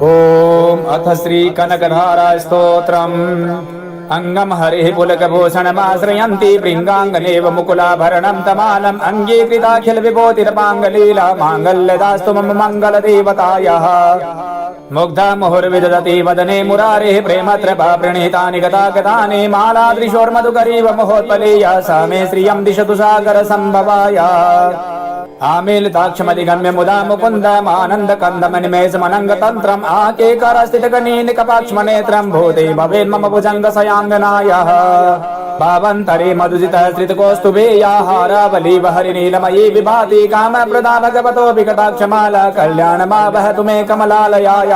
ఓం అథ శ్రీ కనకధారా స్తోత్రం అంగం హరి పులకభూషణమాశ్రయంతి భృంగాంగనేవ ముకులాభరణం తమాలం అంగీకృతాఖిల విభూతిరమాంగలీలా మాంగల్యదాస్తు మమ మంగళదేవతాయ ముగ్ధ ముహుర్విదతి వదనే మురారే ప్రేమత్రప ప్రణీతాని గతాగతాని మాలాదృశోర్మధుకరీవ మహోత్పలేయ సా మే శ్రియం దిశతు సాగర సంభవాయ ఆమీలితాక్షమధిగమ్య ముదా ముకుందమానందకందమణిమే సమనంగతంత్రం ఆకేకరస్థితగణీనికపాక్ష్మనేత్రం భూతే భవేన్మమ భుజంగ సయాంగనాయ. భావంతరే మధుజిత శ్రితకోస్తు వేయాహారావలీవహరినీలమయీ విభాతి కామ ప్రదా భగవతో వికటాక్షమాల. కళ్యాణమావహతు మే కమలాలయాయ.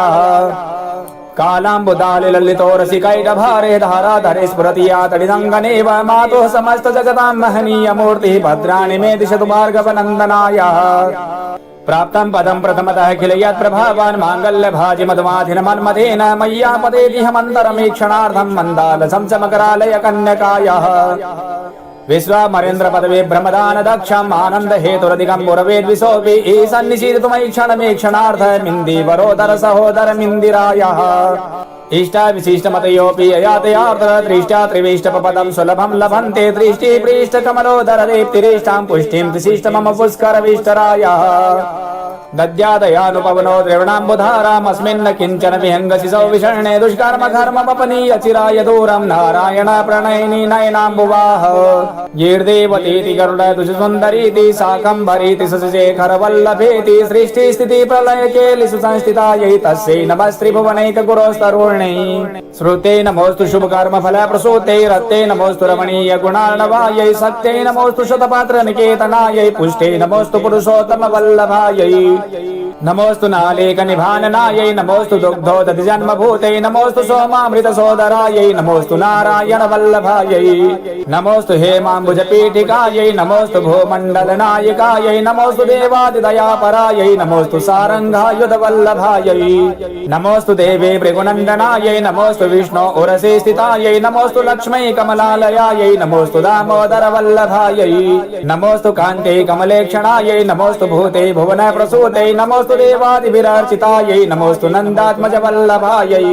कमलालयायाः कालाम्बुदालिललितोरसिकैटभारे धाराधरे स्फुरति या तडिदङ्गनेव मातुः समस्तजगतां महनीयमूर्तिः भद्राणि मे दिशतु भार्गवनन्दनाय प्राप्तं पदं प्रथमतः किल यत्प्रभावान् माङ्गल्यभाजि मधुमाधिनमन्मथेन मय्यापदेतिहमन्तरमीक्षणार्थं मन्दालसं च मकरालय कन्यकायः విశ్వామరేంద్ర పదవి బ్రహ్మదాన దక్షం ఆనంద హేతురదిగం గురవే పురవేద్విశోపి ఈ సన్నిశీలితుమై క్షణమే వరోదర సహోదర మిందిరాయ ఇష్ట విశిష్టమతయోపి అయాతయార్థ త్రిష్టా త్రివేష్టపదం సులభం లభంతే త్రిష్టి ప్రీష్ట కమలోదర రేప్తిరేష్టాం పుష్టిం విశిష్ట మమ పుష్కర విష్టరాయ दद्यादयानुपवनो द्रविणाम्बुधारामस्मिन्न किञ्चन विहङ्गशिसौ विषण्णे दुष्कर्म कर्म पपनीय चिराय दूरम् नारायण प्रणयिनी नयनाम्बुवाह गीर्देवतीति गरुड दुषसुन्दरीति शाकम्भरीति शशिशेखर वल्लभेति सृष्टि स्थिति प्रलय केलि सुसंस्थितायै तस्यै नमस्त्रिभुवनैक गुरोस्तरुण्यै श्रुते नमोऽस्तु शुभकर्म फल प्रसूते रत्ते नमोऽस्तु रमणीय गुणार्णवायै सत्यै नमोऽस्तु शतपात्र निकेतनायै पुष्टे नमोऽस्तु पुरुषोत्तम वल्लभायै नमोऽस्तु नालेक निभाननायै नमोऽस्तु दुग्धोदधि जन्मभूते नमोऽस्तु सोमामृत सोदरायै नमोऽस्तु नारायण वल्लभायै नमोऽस्तु हेमाम्बुज पीठिकायै नमोऽस्तु भूमण्डल नायिकायै नमोऽस्तु देवादिदयापरायै नमोऽस्तु सारङ्गायुध वल्लभायै नमोऽस्तु देवे भृगुनन्दनायै नमोऽस्तु विष्णो उरसे स्थितायै नमोऽस्तु लक्ष्मै कमलालयायै नमोऽस्तु दामोदर वल्लभायै नमोऽस्तु कान्ते कमलेक्षणायै नमोऽस्तु भूते भुवन प्रसूते नमोऽस्तु देवादिभिरर्चितायै नमोऽस्तु नन्दात्मज वल्लभायै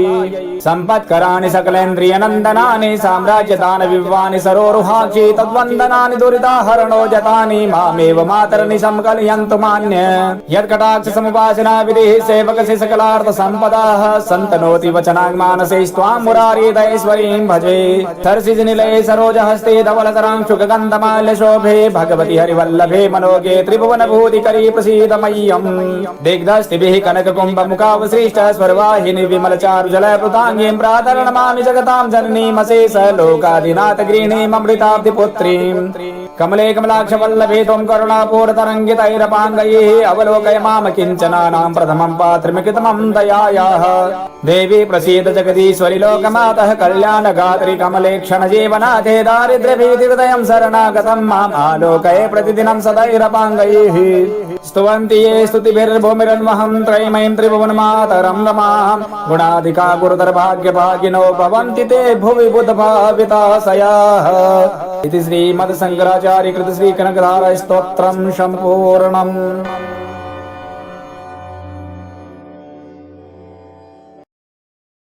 सम्पत्कराणि सकलेन्द्रियनन्दनानि साम्राज्यदान विवानि सरोरुहाक्षि तद्वन्दनानि दुरिताहरणो जतानि मामेव मातरनि संकलयन्तु मान्य। यत्कटाक्ष समुपासना विधिः सेवकस्य सकलार्थ सम्पदाः सन्तनोति वचनाङ्मानसे स्वां मुरारीदयेश्वरीं भजे। सर्षिजनिलये सरोजहस्ते धवलतरांशुकगन्धमाल्य शोभे भगवति हरिवल्लभे मनोगे त्रिभुवनभूतिकरी प्रसीद मह्यम् दिग्धस्तिभिः कनककुम्भमुखावसृष्ट स्वर्वाहिनि विमलचारुजलपृताङ्गीं प्रातरणमामि जगतां जननीमशेष लोकादिनाथ కమలే కమలాక్షవల్లభీతం కరుణాపూరతరంగితైరపాంగై అవలోకయ మామ కించనానాం ప్రథమం పాత్రమికృతమం దయాయాః దేవి ప్రసీద జగదీశ్వరి లోకమాతః కళ్యాణగాత్రి కమలే క్షణజీవనాథే దారిద్ర్యభీతి హృదయం శరణాగతం మాం ఆలోకయ ప్రతిదినం సదైరపాంగైః స్తువంతి ఏ స్తుతిభిర్భూమిరన్వహం త్రైమయం త్రిభువన్మాతరం నమాం గుణాధికా గురుదర్భాగ్యభాగినో భవంతి తే భువి బుధ భావితాశయాः ఇది శ్రీమద్ శంకరాచార్య కృత శ్రీ కనకదార స్తోత్రం సంపూర్ణం